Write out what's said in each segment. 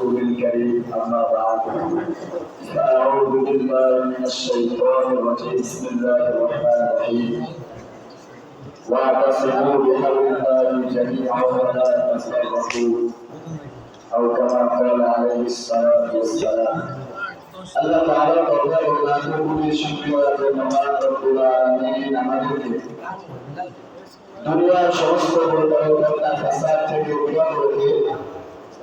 رسول الكريم أما بعد فأعوذ بالله من الشيطان الرجيم بسم الله الرحمن الرحيم واعتصموا بحبل الله جميعا ولا تفرقوا أو كما قال عليه الصلاة والسلام আল্লাহ তাআলা দরবারে লাখো কোটি শুকরিয়া যে মহান রব্বুল আলামিন আমাদেরকে দুনিয়ার সমস্ত পরিবর্তন ফাসাদ থেকে উদ্ধার করে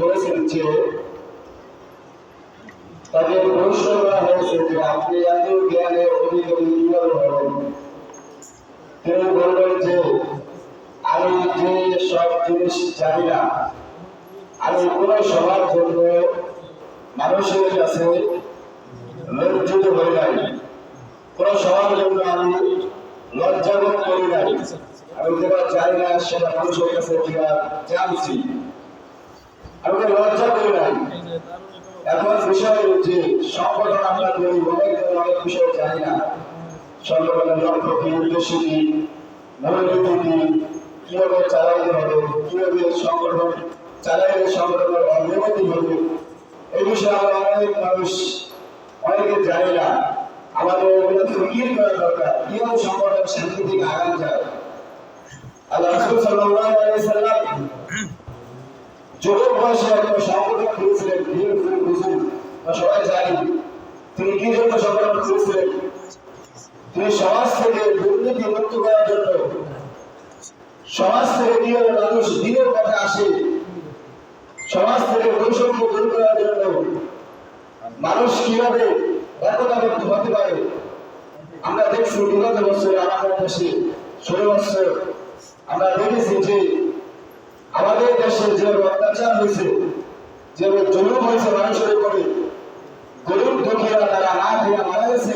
বলেছেন যে তাদের প্রশ্ন করা হয়েছে যে আপনি এত জ্ঞানের অধিকারী কীভাবে হবেন তিনি বললেন যে আমি যে সব জিনিস জানি না, আমি কোন সবার জন্য মানুষের কাছে লজ্জিত হই নাই। কোন সবার জন্য আমি সেটা মানুষের কাছে জানছি আমি লজ্জা করি এখন বিষয় যে সংগঠন আমরা করি, অনেক অনেক বিষয় জানি না। সংগঠনের লক্ষ্য কি, উদ্দেশ্য কি, মূলনীতি কি, কীভাবে চালাইতে হবে, কীভাবে সংগঠন চালাইলে সংগঠনের অগ্রগতি হবে, এই বিষয়ে আমরা অনেক মানুষ, অনেকে জানি না। আমাদের এগুলো ফিকির করা দরকার? কীভাবে সংগঠন শান্তি দিকে আগান যায়? আল্লাহ রাসূল সাল্লাম সবাই জানি, তিনি কি জন্য সংগঠন সমাজ থেকে দুর্নীতি মুক্ত জন্য। সমাজ থেকে মানুষ দিনের পথে আসে। সমাজ থেকে বৈষম্য দূর করার জন্য। মানুষ কীভাবে একতাবদ্ধ হতে পারে? আমরা দেখছি বিগত বছরে, আমাদের দেশে, ষোলো বছর আমরা দেখেছি যে আমাদের দেশে যে অত্যাচার হয়েছে যে জুলুম হয়েছে মানুষের উপরে গরিব দুঃখীরা তারা না খেয়ে মারা গেছে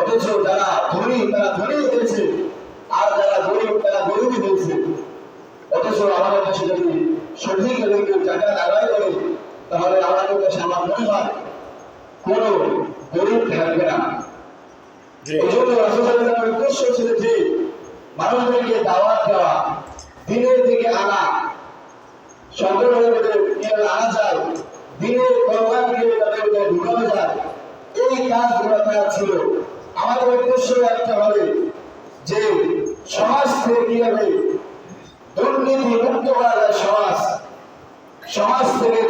অথচ যারা ধনী তারা ধনী হয়েছে আর যারা গরিব তারা গরিবই হয়েছে। অথচ আমাদের দেশে যদি সঠিক এবং কেউ টাকা আদায় করে তাহলে আমাদের দেশে আমার মনে হয় কোন গরিব থাকবে না। এই জন্য উদ্দেশ্য ছিল যে মানুষদেরকে দাওয়াত দেওয়া দিনের দিকে আনা আমাদের যে সমাজ থেকে কীভাবে দুর্নীতি মুক্ত করা থেকে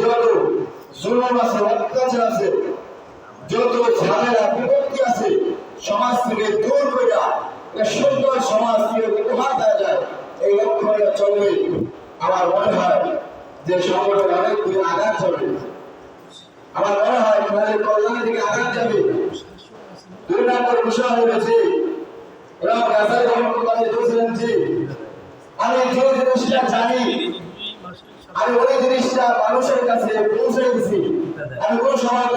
যত ঝামেলা, বিপত্তি সমাজ থেকে দূর করে সুন্দর সমাজ কীভাবে উপহার দেওয়া যায়, এই লক্ষ্য চলবে আমার মনে হয় যে সংগঠন অনেক দূরে আঘাত যাবে আমার মনে হয় তাদের কল্যাণের দিকে আঘাত যাবে দুই নম্বর বিষয় হয়েছে আমি যে জিনিসটা জানি, আমি ওই জিনিসটা মানুষের কাছে পৌঁছে আমি কোন সময়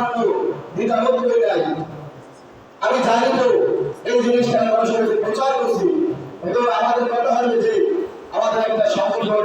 আমি জানি তো এই জিনিসটা মানুষের কাছে প্রচার করছি। আমাদের কথা হবে যে, আমাদের একটা সংগঠন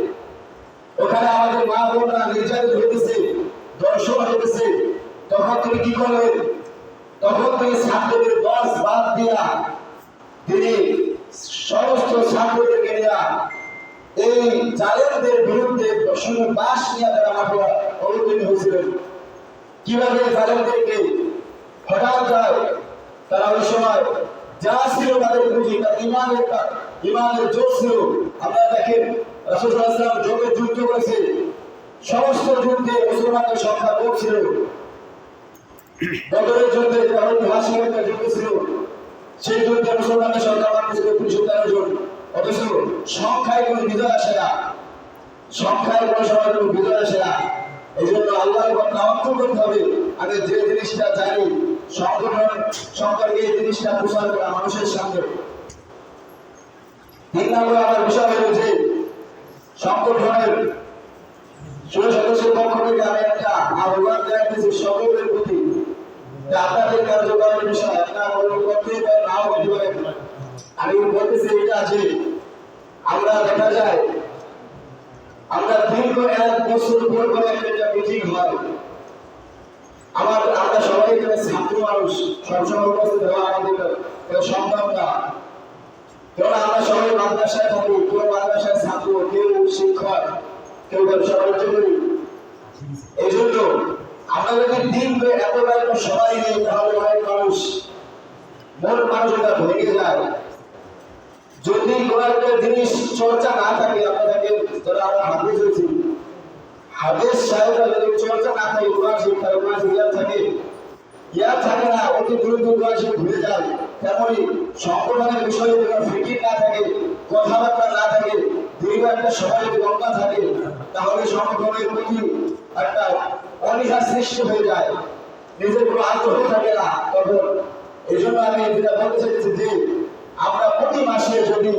ওখানে আমাদের মা বোনরা নির্যাতিত হইতেছে দর্শন হইতেছে তখন তিনি কি করলেন? তখন তিনি ছাত্রদের দশ বাদ দিয়া তিনি সমস্ত ছাত্রদেরকে নিয়ে এই জালেমদের বিরুদ্ধে শুধু বাস নিয়ে তারা মাঠে অবতীর্ণ হয়েছিলেন। কীভাবে জালেমদেরকে হঠাৎ যায়? তারা ওই সময় যা ছিল তাদের পুঁজি তার ইমানের ইমানের জোর ছিল। আপনারা দেখেন রাসুলাম যুদ্ধ করেছে। সমস্ত যুদ্ধে মুসলমানদের সংখ্যা কম ছিল। বদরের যুদ্ধে ঐতিহাসিক একটা যুদ্ধ ছিল। সেই যুদ্ধে মুসলমানের সংখ্যা মাত্র ছিল, তিনশো তেরো জন। অথচ সংখ্যায় কোনো বিজয় আসে না। সংখ্যায় কোনো সময় কোনো বিজয় আসে না। এই জন্য আল্লাহর উপর তাওয়াক্কুল করতে হবে। আগে যে জিনিসটা জানি, সংগঠন সম্পর্কে এই জিনিসটা প্রচার করা মানুষের সামনে। তিন নম্বর আমার বিষয় হলো যে সংগঠনের পক্ষ থেকে আমি একটা আহ্বান সকলের প্রতি আপনাদের কার্যক্রমের বিষয় আপনারা করতে আমি বলতেছি এটা আছে আমরা দেখা যায়, আমরা দীর্ঘ এক বছর পর একটা মিটিং হয়। আমার, আমরা সবাই ছাত্র মানুষ, সবসময় উপস্থিত হওয়া আমাদের সম্ভব না কারণ আমরা সবাই মাদ্রাসায় থাকি কেউ মাদ্রাসায় ছাত্র, কেউ শিক্ষক, কেউ বাণিজ্য করি এই জন্য আমরা যদি দিন এত বেলা সবাই নেই তাহলে অনেক মানুষ, মন মানুষ এটা ভেঙে যায়। যদি কোনো একটা জিনিস চর্চা না থাকে, আপনাদেরকে যারা আমরা হাদিস হয়েছি হাদিস সাহেবরা যদি চর্চা না থাকে, কোরআন শিক্ষা কোরআন শিক্ষা থাকে, ইয়ার থাকে না, অতি দ্রুত কোরআন শিক্ষা ভুলে যায়। তেমনই সংগঠনের বিষয়ে যদি ফিকির না থাকে, কথাবার্তা না থাকে, দীর্ঘ একটা সময় যদি লম্বা থাকে, তাহলে সংগঠনের প্রতি একটা অনীহা সৃষ্টি হয়ে যায়। নিজের কোনো আগ্রহ থাকে না তখন। এই জন্য আমি যেটা বলতে চাইছি যে, আমরা প্রতি মাসে যদি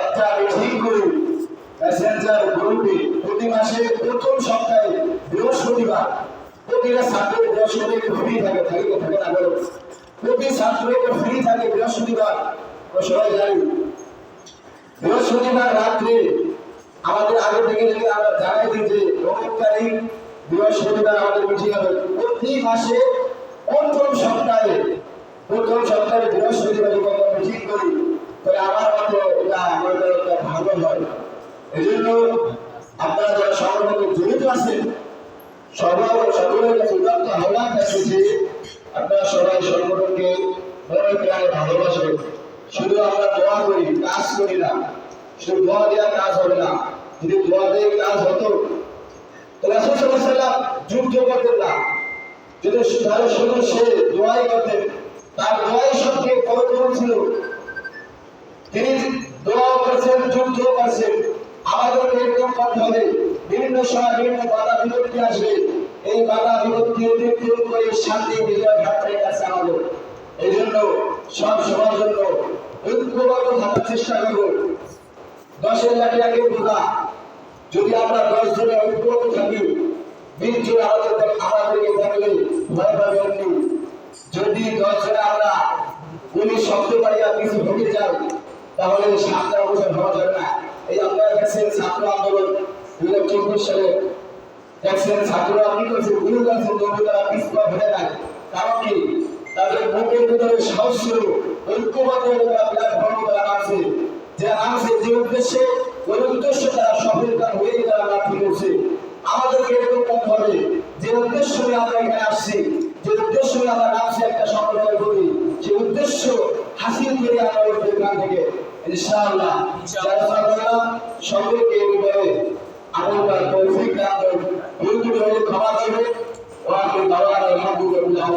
একটা মিটিং করি মেসেঞ্জার গ্রুপে প্রতি মাসে প্রথম সপ্তাহে বৃহস্পতিবার, প্রতিটা ছাত্রের বৃহস্পতিবার ফ্রি থাকে থাকে থাকে না প্রতি ছাত্রের ফ্রি থাকে বৃহস্পতিবার। সবাই জানি। বৃহস্পতিবার রাত্রে আমাদের আগে থেকে যদি আমরা জানাই দিই যে অমুক বৃহস্পতিবার আমাদের মিটিং হবে। প্রতি মাসে প্রথম সপ্তাহে প্রথম সপ্তাহে বৃহস্পতিবার যদি আমরা মিটিং করি, তাহলে আমার মতে এটা আমাদের একটা ভালো হয়। এই জন্য আপনারা যারা সংগঠনে জড়িত আছেন সবাই সকলের কাছে উদাত্ত আহ্বান থাকছে যে আপনারা সবাই সংগঠনকে মনে প্রাণে ভালোবাসবেন। শুধু আমরা দোয়া করি, কাজ করি না। শুধু দোয়া দেওয়া কাজ হবে না। যদি দোয়া দিয়ে কাজ হতো যুদ্ধ করতেন না। যদি তাহলে শুধু সে দোয়াই করতেন, তার দোয়াই সবচেয়ে বড় ছিল। তিনি দোয়া করছেন, যুদ্ধ করছেন। আমাদের এরকম করতে হবে। বিভিন্ন সময় বিভিন্ন বাধা বিপত্তি আসবে। এই বাধা বিপত্তি অতিক্রম করে শান্তি বিজয় ঘাটের কাছে আমাদের এই জন্য সব সময়ের জন্য ঐক্যবদ্ধ থাকার চেষ্টা করব দশের লাখে বোঝা, যদি আমরা দশ জনে ঐক্যবদ্ধ থাকি বিশ জন আমাদের আমাদেরকে দেখলে ভয় পাবে যদি দশ জনে আমরা উনি শব্দ পাইয়া কিছু ঢুকে যাই, তাহলে সামনে অবসর হওয়া যাবে না। এই আপনারা দেখছেন ছাত্র আন্দোলন দুই হাজার চব্বিশ সালে দেখছেন ছাত্ররা কি করছে? গুরু গাছের জমি তারা পিছপা ভরে নাই কারণ কি? তাদের বুকের ভিতরে সাহস ছিল ঐক্যবদ্ধ তারা ধর্ম তারা নামছে। যে নামছে যে উদ্দেশ্যে ওই উদ্দেশ্য তারা সফলতা হয়ে তারা লাঠি করছে। আমাদেরকে এরকম করতে হবে। যে উদ্দেশ্য নিয়ে আমরা এখানে আসছি যে উদ্দেশ্য নিয়ে আমরা নামছি একটা সংগঠনের প্রতি সেই উদ্দেশ্য হাসিল করে আমরা উঠবো এখান থেকে ইনশাআল্লাহ সকলকে এই ব্যাপারে আমলকার তৌফিক দান করুন। ভুল ত্রুটি হলে ক্ষমা করবে ওয়া আখির দাওয়ানা আলহামদুলিল্লাহ